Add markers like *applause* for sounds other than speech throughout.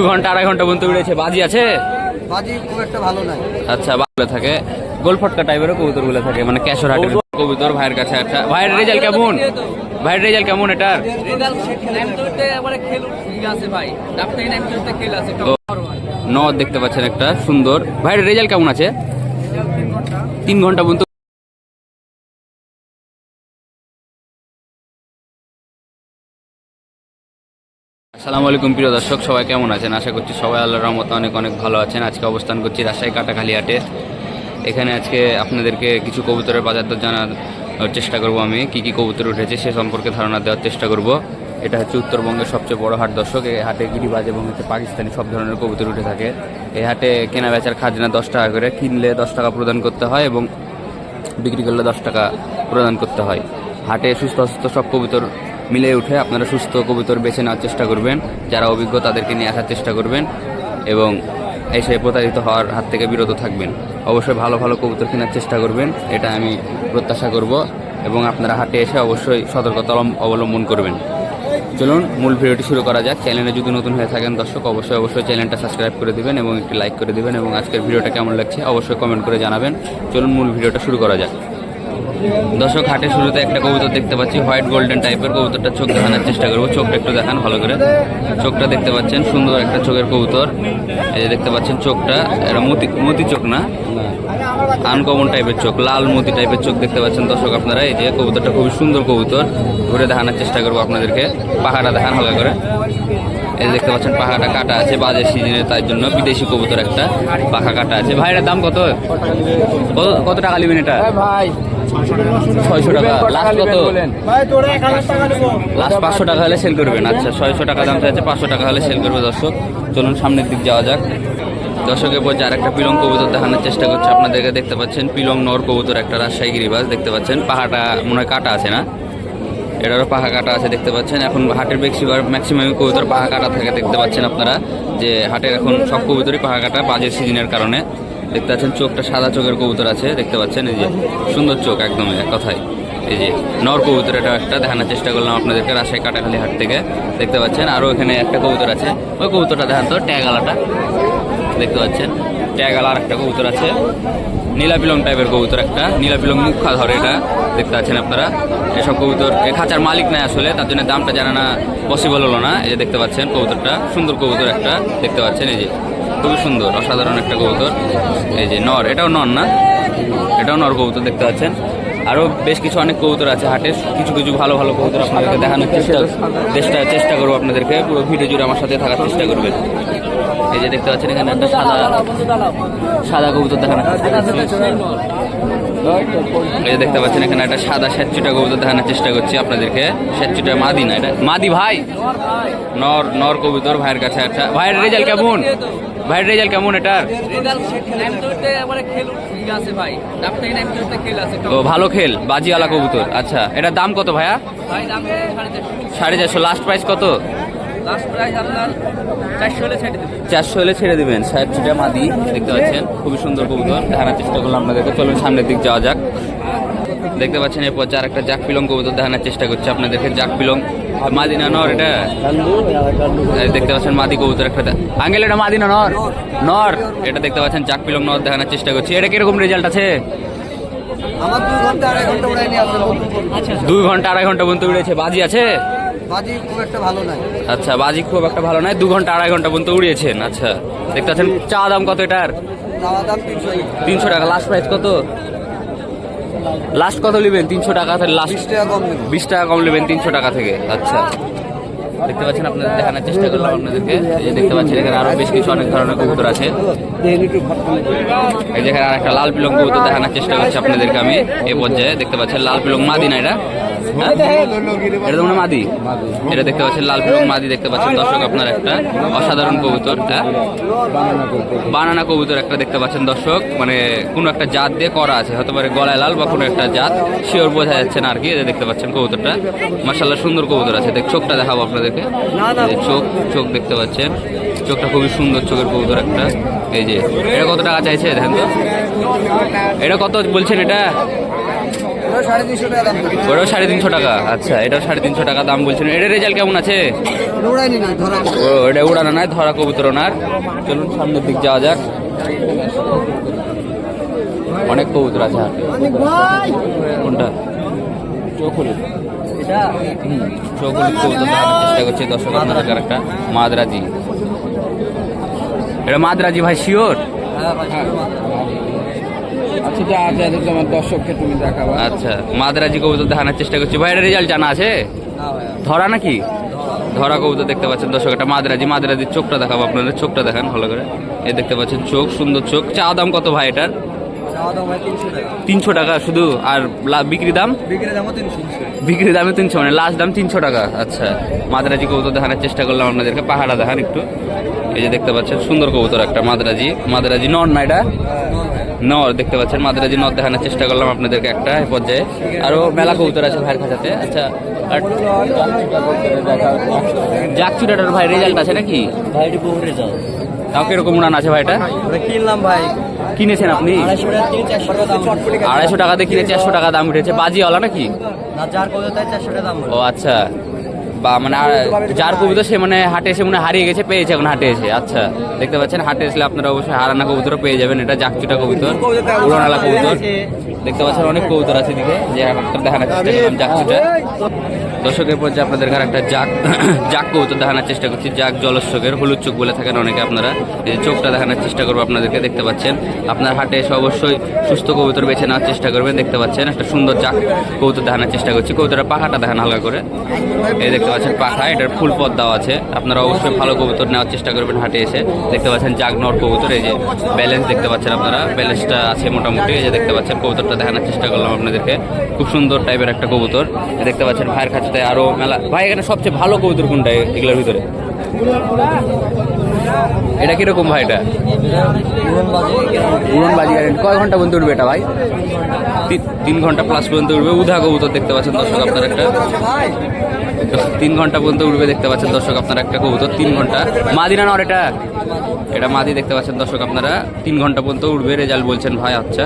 দু ঘণ্টা আড়াই ঘণ্টা পর্যন্ত উড়েছে। বাজি আছে? বাজি খুব একটা ভালো নাই। আচ্ছা ভালো থাকে। গোলফটকা টাইপেরও কবুতরগুলো থাকে মানে ক্যাশর হাটের কবুতর? ভাইয়ের কাছে একটা ভাইয়ের রেজাল্ট কেমন? ভাইয়ের রেজাল্ট কেমন এটার? নদ দেখতে পাচ্ছেন একটা সুন্দর। ভাইয়ের রেজাল্ট কেমন আছে? তিন ঘণ্টা পর্যন্ত আসসালামু আলাইকুম, প্রিয় দর্শক, সবাই কেমন আছেন? আশা করছি সবাই আল্লাহর রহমতে অনেক অনেক ভালো আছেন। আজকে অবস্থান করছি রাজশাহী কাটাখালী হাটে। এখানে আজকে আপনাদেরকে কিছু কবুতরের বাজার দর জানার চেষ্টা করব আমি। কি কি কবুতর উঠেছে সে সম্পর্কে ধারণা দেওয়ার চেষ্টা করব। এটা হচ্ছে উত্তরবঙ্গের সবচেয়ে বড় হাট দর্শক। এই হাটে গিরিবাজ এবং হচ্ছে পাকিস্তানি সব ধরনের কবুতর উঠে থাকে। এই হাটে কেনা বেচার খাজনা দশ টাকা করে কিনলে দশ টাকা প্রদান করতে হয় এবং বিক্রি করলে দশ টাকা প্রদান করতে হয়। হাটে সুস্থ অসুস্থ সব কবুতর মিলে উঠে আপনারা সুস্থ কবুতর বেছে নেওয়ার চেষ্টা করবেন। যারা অভিজ্ঞ তাদেরকে নিয়ে আসার চেষ্টা করবেন এবং এসে প্রতারিত হওয়ার হাত থেকে বিরত থাকবেন। অবশ্যই ভালো ভালো কবুতর কেনার চেষ্টা করবেন, এটা আমি প্রত্যাশা করব এবং আপনারা হাটে এসে অবশ্যই সতর্কতা অবলম- অবলম্বন করবেন। চলুন, মূল ভিডিওটি শুরু করা যাক। চ্যানেলে যদি নতুন হয়ে থাকেন দর্শক, অবশ্যই অবশ্যই চ্যানেলটা সাবস্ক্রাইব করে দেবেন এবং একটি লাইক করে দিবেন এবং আজকের ভিডিওটা কেমন লাগছে অবশ্যই কমেন্ট করে জানাবেন। চলুন, মূল ভিডিওটা শুরু করা যাক। দর্শক, হাটের শুরুতে একটা কবুতর দেখতে পাচ্ছি, হোয়াইট গোল্ডেন টাইপের কবুতরটা চোখ দেখানোর চেষ্টা করব। চোখটা একটু দেখান ভালো করে। চোখটা দেখতে পাচ্ছেন, সুন্দর একটা চোখের কবুতর। এই যে দেখতে পাচ্ছেন চোখটা, এটা মতি মতি চোখ না? আনকমন টাইপের চোখ, লাল মতি টাইপের চোখ দেখতে পাচ্ছেন দর্শক আপনারা। এই যে কবুতরটা খুবই সুন্দর কবুতর, ঘুরে দেখানোর চেষ্টা করব আপনাদেরকে। পাহাড়া দেখান হালকা করে। এই দেখতে পাচ্ছেন পাখাটা কাটা আছে, বাজের সিজনে তার জন্য বিদেশি কবুতর একটা পাখা কাটা আছে। ভাইয়ের দাম কত? কত- কত টাকা নেবেন এটা? ভাই। ছয়শো টাকা। লাস্ট কত? পাঁচশো টাকা হলে সেল করবেন। আচ্ছা ছয়শো টাকা দাম চাইছে পাঁচশো টাকা হলে সেল করবে দর্শক। চলুন সামনের দিক যাওয়া যাক। দর্শকের পর আর একটা পিলং কবুতর দেখানোর চেষ্টা করছে আপনাদেরকে দেখতে পাচ্ছেন পিলং নর কবুতর একটা রাজশাহী গিরিবাজ দেখতে পাচ্ছেন। পাহাড়টা মনে হয় কাটা আছে না? এটারও পাহা কাটা আছে দেখতে পাচ্ছেন। এখন হাটের বেশিরভাগ ম্যাক্সিমাম কবুতর পাহা কাটা থাকে দেখতে পাচ্ছেন আপনারা যে হাটের এখন সব কবুতরই পাহা কাটা বাজের সিজনের কারণে। দেখতে পাচ্ছেন, চোখটা সাদা চোখের কবুতর আছে, দেখতে পাচ্ছেন, এই যে সুন্দর চোখ একদম, এক কথায়। এই যে নর কবুতর, এটা একটা দেখানোর চেষ্টা করলাম আপনাদেরকে রাজশাহী কাটাখালি হাট থেকে। দেখতে পাচ্ছেন, আরও এখানে একটা কবুতর আছে। ওই কবুতরটা দেখান তো ট্যাগালাটা দেখতে পাচ্ছেন ট্যাগালা আর একটা কবুতর আছে। নীলাপিলং টাইপের কবুতর একটা, নীলাপিলং মুখা ধরে এটা। দেখতে পাচ্ছেন আপনারা, এসব কবুতর এই খাঁচার মালিক নাই আসলে, তার জন্য দামটা জানা না পসিবল হলো না। এই যে দেখতে পাচ্ছেন, কবুতরটা, সুন্দর কবুতর একটা, দেখতে পাচ্ছেন, এই যে। খুবই সুন্দর অসাধারণ একটা কবুতর এই যে নর এটাও নর না? এটাও নর কবুতর দেখতে পাচ্ছেন। আরও বেশ কিছু অনেক কবুতর আছে হাটে কিছু কিছু ভালো ভালো কবুতর আপনাদেরকে দেখানোর চেষ্টা চেষ্টা চেষ্টা করব আপনাদেরকে। পুরো ভিডিও জুড়ে আমার সাথে থাকার চেষ্টা করবেন। এই যে দেখতে পাচ্ছেন এখানে একটা সাদা সাদা কবুতর দেখানো এই দেখতে পাচ্ছেন এখানে একটা সাদা স্যাচুটা কবুতর দেখানোর চেষ্টা করছি আপনাদেরকে। স্যাচুটা মাদি না এটা মাদি ভাই? নর নর কবুতর ভাইয়ের কাছে একটা। ভাইয়ের রেজাল্ট কেমন? ভাইয়ের রেজাল্ট কেমন এটার? ও ভালো খেল বাজিওয়ালা কবুতর। আচ্ছা এটার দাম কত ভাইয়া? সাড়ে চারশো। লাস্ট প্রাইস কত? চারশো হলে ছেড়ে দিবেন। সাহেবটা মাদি দেখতে পাচ্ছেন? খুবই সুন্দর কবুতর। দেখানোর চেষ্টা করলাম আপনাদেরকে। চলুন সামনের দিক যাওয়া যাক। দেখতে পাচ্ছেন এরপর যার একটা জাক পিলং কবুতর দেখানোর চেষ্টা করছে আপনাদেরকে। জাক পিলং। মাদি নর এটা? দেখতে পাচ্ছেন মাদি কবুতর একটা আঙ্গেল এটা মাদি না নর? নর। এটা দেখতে পাচ্ছেন জাক পিলং নর দেখানোর চেষ্টা করছি। এটা কীরকম রেজাল্ট আছে? দুই ঘণ্টা আড়াই ঘণ্টা উড়াই দুই ঘণ্টা আড়াই ঘণ্টা পর্যন্ত উড়েছে। বাজি আছে? বাজি খুব একটা ভালো নাই। আচ্ছা বাজি খুব একটা ভালো নয় দু ঘণ্টা আড়াই ঘণ্টা পর্যন্ত উড়িয়েছেন আচ্ছা। দেখতে পাচ্ছেন চা দাম কত এটার? দাম তিনশো তিনশো টাকা লাস্ট প্রাইস কত? লাস্ট কত নেবেন তিনশো টাকা লাস্ট বিশ টাকা কম নেবেন। তিনশো টাকা থেকে আচ্ছা। দেখতে পাচ্ছেন আপনাদের দেখানোর চেষ্টা করলাম আপনাদেরকে। এই যে দেখতে পাচ্ছেন এখানে আরও বেশ কিছু অনেক ধরনের কবুতর আছে। এই যেখানে আর একটা লাল পিলং কবুতর দেখানোর চেষ্টা করছি আপনাদেরকে আমি এই পর্যায়ে। দেখতে পাচ্ছেন লাল পিলং মাদি না এটা? এটা তো মনে মাদি? এটা দেখতে পাচ্ছেন লাল পিলং মাদি দেখতে পাচ্ছেন। দর্শক, আপনার একটা অসাধারণ কবুতর বানানা কবুতর একটা দেখতে পাচ্ছেন দর্শক। মানে কোনো একটা জাত দিয়ে করা আছে, হতে পারে গলায় লাল বা কোনো একটা জাত। শিওর বোঝা যাচ্ছে না আর কি যে দেখতে পাচ্ছেন কবুতরটা। মাসাল্লাহ সুন্দর কবুতর আছে। দেখ, চোখটা দেখাবো আপনাদেরকে। চোখ চোখ দেখতে পাচ্ছেন। চোখটা খুবই সুন্দর চোখের কবুতর একটা। এই যে, এটা কত টাকা চাইছে, দেখেন তো? এটা কত বলছেন এটা? ওটাও সাড়ে তিনশো টাকা। আচ্ছা এটাও সাড়ে তিনশো টাকা দাম বলছেন এটার রেজাল্ট কেমন আছে? ও এটা উড়ানো নয় ধরা কবুতর ওনার চলুন সামনের দিক যাওয়া যাক। অনেক কবুতর আছে কোনটা? চৌকুলি হুম কবুতর দেখানোর চেষ্টা করছে দর্শক আপনাদের একটা মাদ্রাজি। এটা মাদ্রাজি ভাই শিওর? আচ্ছা যা আছে এদের তোমার দর্শককে তুমি দেখাবা। আচ্ছা মাদ্রাজি কবুতর দেখানোর চেষ্টা করছি। ভাই রেজাল্ট জানা আছে? ধরা নাকি? ধরা কবুতর দেখতে পাচ্ছেন দর্শক এটা মাদ্রাজি মাদ্রাজির চোখটা দেখাবো আপনাদের চোখটা দেখান ভালো করে। এই দেখতে পাচ্ছেন চোখ সুন্দর চোখ। চা দাম কত ভাই এটার? হয় তিনশো টাকা। শুধু? আর বিক্রি দাম? বিক্রি বিক্রি দামে তিনশো মানে লাস্ট দাম তিনশো টাকা। আচ্ছা মাদ্রাজি কবুতর দেখানোর চেষ্টা করলাম আপনাদেরকে পাহাড়া দেখান একটু। এই যে দেখতে পাচ্ছেন সুন্দর কবুতর একটা মাদ্রাজি। মাদ্রাজি নন না এটা? নর দেখতে পাচ্ছেন মাদ্রাজি নর দেখানোর চেষ্টা করলাম আপনাদেরকে একটা পর্যায়ে। আরও মেলা কবুতর আছে ভাইয়ের কাছাতে আচ্ছা আর জাকচুটাটার ভাই রেজাল্ট আছে নাকি? ভাইটি বহুরে যাও তাও কীরকম উড়ান আছে ভাইটা? কিনলাম ভাই। কিনেছেন আপনি? আড়াইশো টাকা দিয়ে কিনে চারশো টাকা দাম উঠেছে। বাজিওয়ালা নাকি? ও আচ্ছা। বা মানে যার কবুতর সে মানে হাটে এসে মানে হারিয়ে গেছে, পেয়েছে এখন হাটে এসে। আচ্ছা দেখতে পাচ্ছেন, হাটে এসলে আপনারা অবশ্যই হারানা কবুতর পেয়ে যাবেন, এটা জাকচুটা কবুতর উড়ানালা কবুতর। দেখতে পাচ্ছেন অনেক কবুতর আছে দিকে যে আপনার দেখানোর চেষ্টা করলাম জাকচুটা। দর্শকের পর্যায়ে আপনাদের আর একটা জাক *coughs* জাক কবুতর দেখানোর চেষ্টা করছি। জাক জলস্বকের হলুদ চোখ বলে থাকেন অনেকে আপনারা। এই চোখটা দেখানোর চেষ্টা করব আপনাদেরকে, দেখতে পাচ্ছেন। আপনার হাটে এসে অবশ্যই সুস্থ কবুতর বেছে নেওয়ার চেষ্টা করবেন, দেখতে পাচ্ছেন। একটা সুন্দর জাক কবুতর দেখানোর চেষ্টা করছি। কবুতরের পাখাটা দেখান হালকা করে। এই দেখতে পাচ্ছেন পাখা, এটার ফুল পথ দেওয়া আছে। আপনারা অবশ্যই ভালো কবুতর নেওয়ার চেষ্টা করবেন হাটে এসে। দেখতে পাচ্ছেন জাগ নর কবুতর, এই যে ব্যালেন্স দেখতে পাচ্ছেন আপনারা। ব্যালেন্সটা আছে মোটামুটি। এই যে দেখতে পাচ্ছেন কবুতরটা দেখানোর চেষ্টা করলাম আপনাদেরকে। খুব সুন্দর টাইপের একটা কবুতর। দেখতে পাচ্ছেন ভাইয়ের কাছে আরও মেলা। ভাই এখানে সবচেয়ে ভালো কবুতর কোনটা এগুলোর ভিতরে? এটা কীরকম ভাই এটা? উড়ন বাজি গ্যারেন্টি কয় ঘণ্টা পর্যন্ত উঠবে এটা ভাই? তিন ঘণ্টা প্লাস পর্যন্ত উঠবে উধা কবুতর দেখতে পাচ্ছেন দর্শক আপনার একটা। তিন ঘণ্টা পর্যন্ত উঠবে দেখতে পাচ্ছেন দর্শক আপনারা একটা কবুতর। তিন ঘণ্টা। মাদি না নর এটা? এটা মাদি দেখতে পাচ্ছেন দর্শক আপনারা। তিন ঘণ্টা পর্যন্ত উঠবে রেজাল্ট বলছেন ভাই আচ্ছা।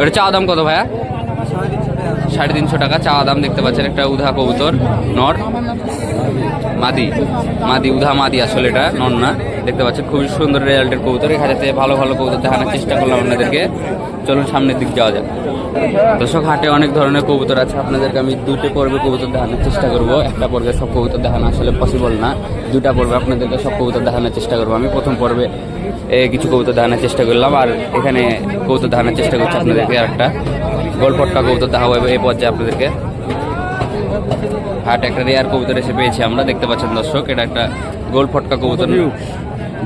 এটা চা দাম কত ভাইয়া? সাড়ে তিনশো টাকা চাওয়া দাম দেখতে পাচ্ছেন একটা উধা কবুতর, নর। মাদি। মাদি, উধা মাদি আসলে এটা নন না। দেখতে পাচ্ছেন, খুবই সুন্দর রেজাল্টের কবুতর। এখানে ভালো ভালো কবুতর দেখানোর চেষ্টা করলাম আপনাদেরকে। চলুন সামনের দিক যাওয়া যাক। দর্শক, হাটে অনেক ধরনের কবুতর আছে। আপনাদেরকে আমি দুটো পর্বে কবুতর দেখানোর চেষ্টা করব। একটা পর্বে সব কবুতর দেখানো আসলে পসিবল না। দুটা পর্বে আপনাদেরকে সব কবুতর দেখানোর চেষ্টা করব। আমি প্রথম পর্বে কিছু কবুতর দেখানোর চেষ্টা করলাম। আর এখানে কবুতর দেখানোর চেষ্টা করছি আপনাদেরকে একটা গোলপটকা কবুতর দেখাবো এই পর্যায়ে আপনাদেরকে। হাট একটা রেয়ার কবুতর এসে পেয়েছি আমরা। দেখতে পাচ্ছেন দর্শক, এটা একটা গোল ফটকা কবুতর।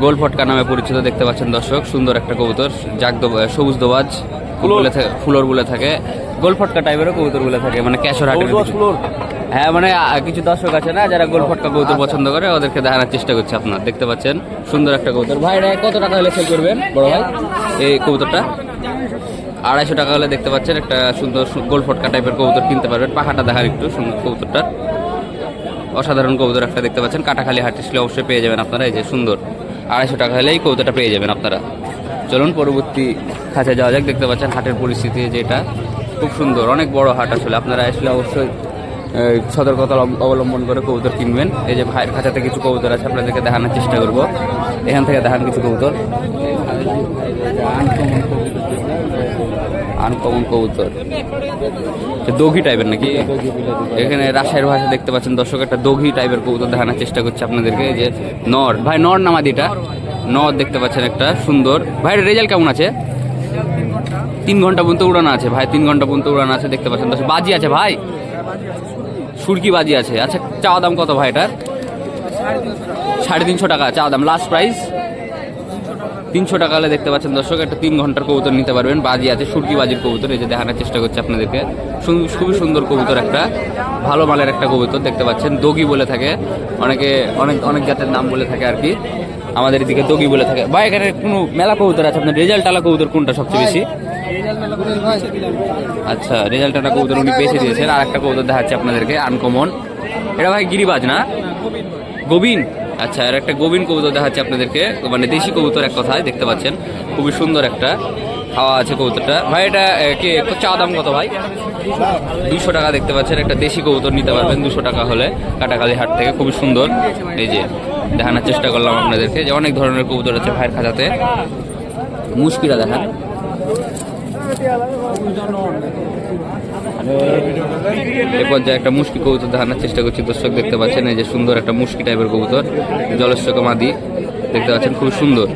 গোল ফটকা নামে পরিচিত দেখতে পাচ্ছেন দর্শক। সুন্দর একটা কবুতর দোবা- সবুজ দোবাজ বলে থাকে ফুলর বলে থাকে। গোল ফটকা টাইপেরও কবুতর বলে থাকে মানে ক্যাশর হাটের হ্যাঁ মানে কিছু দর্শক আছে না যারা গোল ফটকা কবুতর পছন্দ করে ওদেরকে দেখানোর চেষ্টা করছে আপনার। দেখতে পাচ্ছেন সুন্দর একটা কবুতর। ভাই এটা কত টাকা হলে সেল করবেন বড় ভাই? এই কবুতরটা? আড়াইশো টাকা হলে দেখতে পাচ্ছেন একটা সুন্দর গোল ফটকা টাইপের কবুতর কিনতে পারবেন। পাখাটা দেখার একটু সুন্দর কবুতরটা অসাধারণ কবুতর একটা দেখতে পাচ্ছেন কাটাখালি হাট অবশ্যই পেয়ে যাবেন আপনারা এই যে সুন্দর। আড়াইশো টাকা হলেই কৌতাটা পেয়ে যাবেন আপনারা। চলুন পরবর্তী খাঁচে যাওয়া যাক, দেখতে পাচ্ছেন হাটের পরিস্থিতি যেটা। খুব সুন্দর, অনেক বড় হাট আসলে। আপনারা আসলে অবশ্যই সতর্কতা অবলম্ব- অবলম্বন করে কবুতর কিনবেন। এই যে ভাইয়ের খাঁচাতে কিছু কবুতর আছে, আপনাদেরকে দেখানোর চেষ্টা করব। এখান থেকে দেখান কিছু কবুতর। আনকমন কবুতর। দগি টাইপের নাকি? এখানে রাজশাহীর ভাষা দেখতে পাচ্ছেন দর্শক, একটা দগি টাইপের কবুতর দেখানোর চেষ্টা করছে আপনাদেরকে যে নর। ভাই, নর নামাদি এটা? নর দেখতে পাচ্ছেন একটা, সুন্দর। ভাইয়ের রেজাল্ট কেমন আছে? তিন ঘণ্টা পর্যন্ত উড়ানো আছে, ভাই, তিন ঘণ্টা পর্যন্ত উড়ানো আছে, দেখতে পাচ্ছেন দর্শক। বাজি আছে, ভাই? সুরকি বাজি আছে। আচ্ছা চাওয়া দাম কত ভাই এটার? সাড়ে তিনশো টাকা, চাওয়া দাম। লাস্ট প্রাইস তিনশো টাকা হলে দেখতে পাচ্ছেন দর্শক একটা তিন ঘণ্টার কবুতর নিতে পারবেন। বাজি আছে সুরকি বাজির কবুতর এই যে দেখানোর চেষ্টা করছি আপনাদেরকে। খুবই সুন্দর কবুতর একটা ভালো মালের একটা কবুতর দেখতে পাচ্ছেন। দগি বলে থাকে অনেকে অনেক অনেক জাতের নাম বলে থাকে আর কি। আমাদের এদিকে দগি বলে থাকে। বা এখানে কোনো মেলা কবুতর আছে? আপনার রেজাল্ট আলা কবুতর কোনটা সবচেয়ে বেশি? আচ্ছা রেজাল্ট আলা কবুতর উনি বেছে দিয়েছেন। আর একটা কবুতর দেখাচ্ছে আপনাদেরকে আনকমন। এটা ভাই গিরিবাজ না? গোবিন আচ্ছা আর একটা গোবিন কবুতর দেখাচ্ছে আপনাদেরকে। মানে দেশি কবুতর এক কথায়, দেখতে পাচ্ছেন। খুবই সুন্দর একটা খাওয়া আছে কবুতরটা। ভাই, এটা কি চা দাম কত ভাই? দুশো টাকা দেখতে পাচ্ছেন, একটা দেশি কবুতর নিতে পারবেন, দুশো টাকা হলে কাটাকালি হাট থেকে, খুবই সুন্দর। এই যে, দেখানোর চেষ্টা করলাম আপনাদেরকে যে অনেক ধরনের কবুতর আছে ভাইয়ের খাঁচাতে। মুশকিরা দেখান। এ পর্যায়ে একটা মুশকি কবুতর ধারণার চেষ্টা করছি। দর্শক দেখতে পাচ্ছেন এই যে সুন্দর একটা মুশকি টাইপের কবুতর জলস্বক মাদি। দেখতে পাচ্ছেন খুব সুন্দর।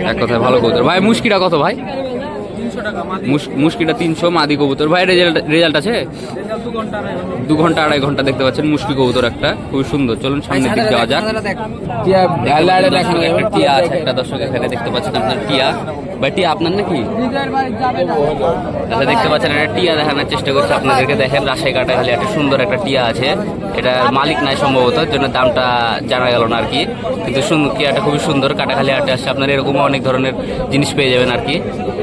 এক কথায় ভালো কবুতর। ভাই, মুশকিটা কত ভাই? মুশ- মুশকিটা তিনশো, মাদি কবুতর। ভাই রেজাল্ট রেজাল্ট আছে? দু ঘণ্টা আড়াই ঘণ্টা। দেখতে পাচ্ছেন মুশকি কবুতর একটা খুবই সুন্দর। চলুন সামনের দিক যাওয়া যাক। টিয়া আছে একটা দর্শক এখানে দেখতে পাচ্ছেন আপনার টিয়া। ভাই টিয়া আপনার নাকি? আচ্ছা দেখতে পাচ্ছেন একটা টিয়া দেখানোর চেষ্টা করছে আপনাদেরকে। দেখেন রাজশাহী কাটা খালি একটা সুন্দর একটা টিয়া আছে। এটা মালিক নাই সম্ভবত জন্য দামটা জানা গেল না আর কি। কিন্তু সুন্দর টিয়াটা খুবই সুন্দর কাটাখালি হাটে আসছে। আপনার এরকম অনেক ধরনের জিনিস পেয়ে যাবেন আর কি।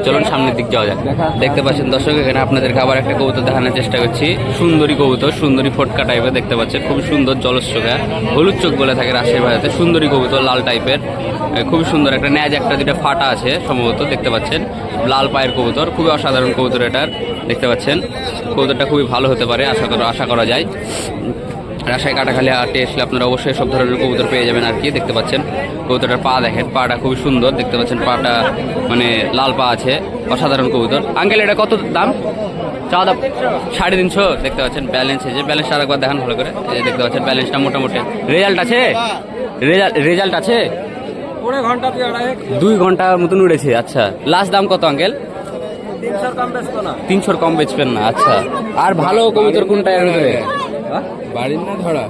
চলুন সামনের দিক যাওয়া যাক। দেখতে পাচ্ছেন দর্শক এখানে আপনাদেরকে আবার একটা কবুতর দেখানোর চেষ্টা করছি। সুন্দরী কবুতর, সুন্দরী ফটকা টাইপের দেখতে পাচ্ছেন। খুবই সুন্দর জলস্বকা হলুদ চোখ বলে থাকে রাজশাহী ভাষাতে সুন্দরী কবুতর, লাল টাইপের খুবই সুন্দর একটা ন্যাজ একটা যেটা ফাটা আছে সম্ভবত, দেখতে পাচ্ছেন। লাল পায়ের কবুতর, খুবই অসাধারণ কবুতর এটার, দেখতে পাচ্ছেন। কবুতরটা খুবই ভালো হতে পারে, আশা করা আশা করা যায়। রাজশাহী, কাটাখালি হাটে এসলে আপনারা অবশ্যই সব ধরনের কবুতর পেয়ে যাবেন আর কি, দেখতে পাচ্ছেন। কবুতরটার পা দেখেন, পাটা খুবই সুন্দর, দেখতে পাচ্ছেন পাটা মানে লাল পা আছে। অসাধারণ কবুতর। আঙ্কেল এটা কত দাম? চা দাম? সাড়ে তিনশো। দেখতে পাচ্ছেন ব্যালেন্স এই যে ব্যালেন্সটা আরেকবার দেখান ভালো করে। এই দেখতে পাচ্ছেন ব্যালেন্সটা মোটামুটি। রেজাল্ট আছে? রেজাল্ট রেজাল্ট আছে? দুই ঘণ্টা মতন উড়েছে আচ্ছা। লাস্ট দাম কত আঙ্কেল? তিনশোর কম বেচবেন না আচ্ছা। আর ভালো কবুতর কোনটা বাড়ির না ধরা?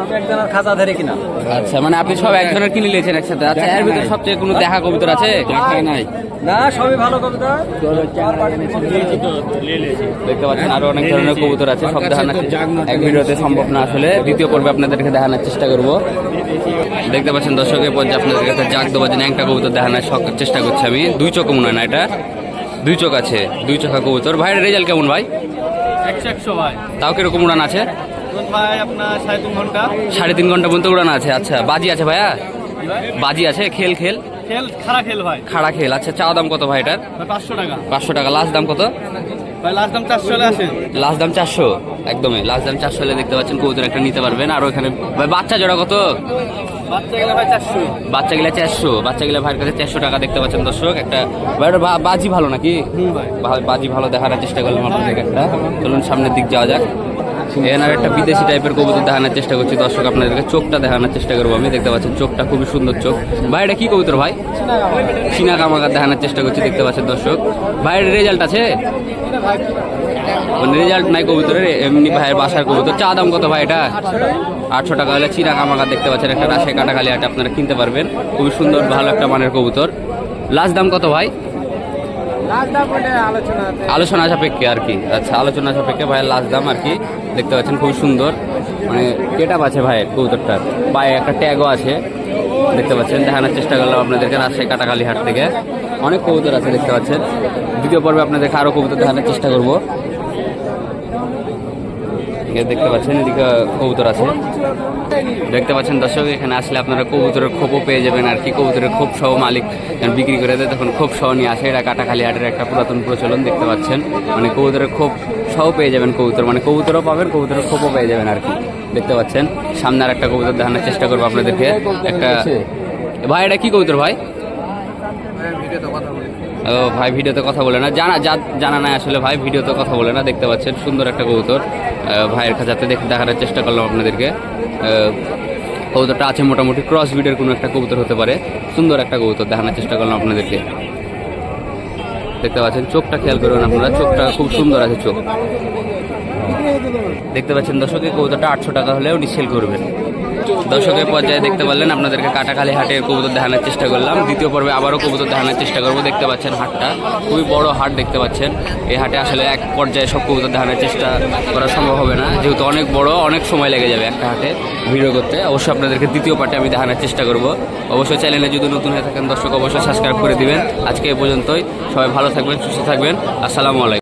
সব একজনের খাঁচা ধরে কিনা। আচ্ছা মানে আপনি সব একজনের কিনে নিয়েছেন একসাথে? আচ্ছা এর ভিতরে সবচেয়ে কোনো দেখা কবুতর আছে? দেখা নাই। না সবই ভালো কবিতা। দেখতে পাচ্ছেন আরও অনেক ধরনের কবুতর আছে সব এক ভিডিওতে সম্ভব না আসলে। দ্বিতীয় পর্বে আপনাদেরকে দেখানোর চেষ্টা করব। দেখতে পাচ্ছেন দর্শকের পর্যায়ে আপনাদেরকে একটা জাগ একটা কবুতর দেখানোর শখ- চেষ্টা করছি আমি। দুই চোখ মনে হয় না এটা? দুই চোখ আছে দুই চোখা কবুতর। ভাইয়ের রেজাল্ট কেমন ভাই? একশো একশো ভাই। তাও কীরকম উড়ান আছে? ভাই আপনার সাড়ে তিন ঘণ্টা। সাড়ে তিন ঘণ্টা পর্যন্ত উড়ান আছে আচ্ছা। বাজি আছে ভাইয়া? বাজি আছে খেল খেল? খেল খারাপ খেল ভাই। খাড়া খেল আচ্ছা চা দাম কত ভাই এটার? পাঁচশো টাকা। পাঁচশো টাকা লাস্ট দাম কত? ভাই লাস্ট দাম চারশো হলে আসেন লাস্ট দাম চারশো একদমই। লাস্ট দাম চারশো হলে দেখতে পাচ্ছেন কবুতর একটা নিতে পারবেন। আর ওখানে ভাই বাচ্চা জোড়া কত? বাচ্চা গেলে চারশো। বাচ্চা গেলে ভাইয়ের কাছে চারশো টাকা দেখতে পাচ্ছেন দর্শক। একটা ভাই ওটা বা- বাজি ভালো নাকি? বাজি ভালো দেখানোর চেষ্টা করলাম আপনাদেরকে একটা। চলুন সামনের দিক যাওয়া যাক। এনার একটা বিদেশি টাইপের কবুতর দেখানোর চেষ্টা করছি। দর্শক, আপনাদেরকে চোখটা দেখানোর চেষ্টা করব আমি। দেখতে পাচ্ছেন, চোখটা খুবই সুন্দর চোখ। ভাই, এটা কি কবুতর ভাই? চীনা কামাকার দেখানোর চেষ্টা করছি, দেখতে পাচ্ছেন দর্শক। ভাইয়ের রেজাল্ট আছে? রেজাল্ট নাই কবুতরের, এমনি ভাইয়ের বাসার কবুতর। চা দাম কত ভাই এটা? আটশো টাকা হলে চিরা কামাকা দেখতে পাচ্ছেন একটা রাশে কাটাখালি আটা আপনারা কিনতে পারবেন। খুবই সুন্দর, ভালো একটা মানের কবুতর। লাস্ট দাম কত ভাই? আলোচনা সাপেক্ষে আর কি। আচ্ছা আলোচনা সাপেক্ষে ভাইয়ের লাস্ট দাম আর কি। দেখতে পাচ্ছেন খুব সুন্দর। মানে কেটাপ আছে ভাইয়ের কবুতরটার। পায়ে একটা ট্যাগও আছে। দেখতে পাচ্ছেন, দেখানোর চেষ্টা করলাম আপনাদেরকে রাজশাহী কাটাখালি হাট থেকে। অনেক কবুতর আছে, দেখতে পাচ্ছেন। দ্বিতীয় পর্বে আপনাদেরকে আরও কবুতর দেখানোর চেষ্টা করব। এদিকে দেখতে পাচ্ছেন, এদিকে কবুতর আছে। দেখতে পাচ্ছেন দর্শক, এখানে আসলে আপনারা কবুতরের খোপও পেয়ে যাবেন আর কি, কবুতরের খোপ সহ মালিক বিক্রি করে দেয়। তখন খোপ সহ নিয়ে আসে, এটা কাটাখালি হাটের একটা পুরাতন প্রচলন, দেখতে পাচ্ছেন। মানে কবুতরের খোপ সহ পেয়ে যাবেন কবুতর মানে কবুতরও পাবেন, কবুতরের খোপও পেয়ে যাবেন আর কি, দেখতে পাচ্ছেন। সামনে আর একটা কবুতর দেখানোর চেষ্টা করব আপনাদেরকে। একটা ভাই, এটা কি কবুতর ভাই? ভাই ভিডিওতে কথা বলে না। জানা, যা- জানা নাই আসলে ভাই, ভিডিওতে কথা বলে না, দেখতে পাচ্ছেন, সুন্দর একটা কবুতর। ভাইয়ের কাছে দেখ দেখানোর চেষ্টা করলাম আপনাদেরকে। কবুতরটা আছে মোটামুটি ক্রস বিডের কোনো একটা কবুতর হতে পারে। সুন্দর একটা কবুতর দেখানোর চেষ্টা করলাম আপনাদেরকে। দেখতে পাচ্ছেন, চোখটা খেয়াল করবেন আপনারা, চোখটা খুব সুন্দর আছে চোখ। দেখতে পাচ্ছেন দর্শক, এই কবুতরটা আটশো টাকা হলে হলেও সেল করবেন। দর্শকের পর্যায়ে দেখতে পারলেন, আপনাদেরকে কাটাখালি হাটের কবুতর দেখানোর চেষ্টা করলাম। দ্বিতীয় পর্বে আবারও কবুতর দেখানোর চেষ্টা করব, দেখতে পাচ্ছেন হাটটা। খুবই বড় হাট দেখতে পাচ্ছেন। এই হাটে আসলে এক পর্যায়ে সব কবুতর দেখানোর চেষ্টা করা সম্ভব হবে না। যেহেতু অনেক বড়, অনেক সময় লেগে যাবে একটা হাটে ভিডিও করতে। অবশ্যই আপনাদেরকে দ্বিতীয় পার্টে আমি দেখানোর চেষ্টা করব। অবশ্যই চ্যানেলে যদি নতুন হয়ে থাকেন, দর্শক অবশ্যই সাবস্ক্রাইব করে দিবেন। আজকে এ পর্যন্তই। সবাই ভালো থাকবেন, সুস্থ থাকবেন। আসসালামু আলাইকুম।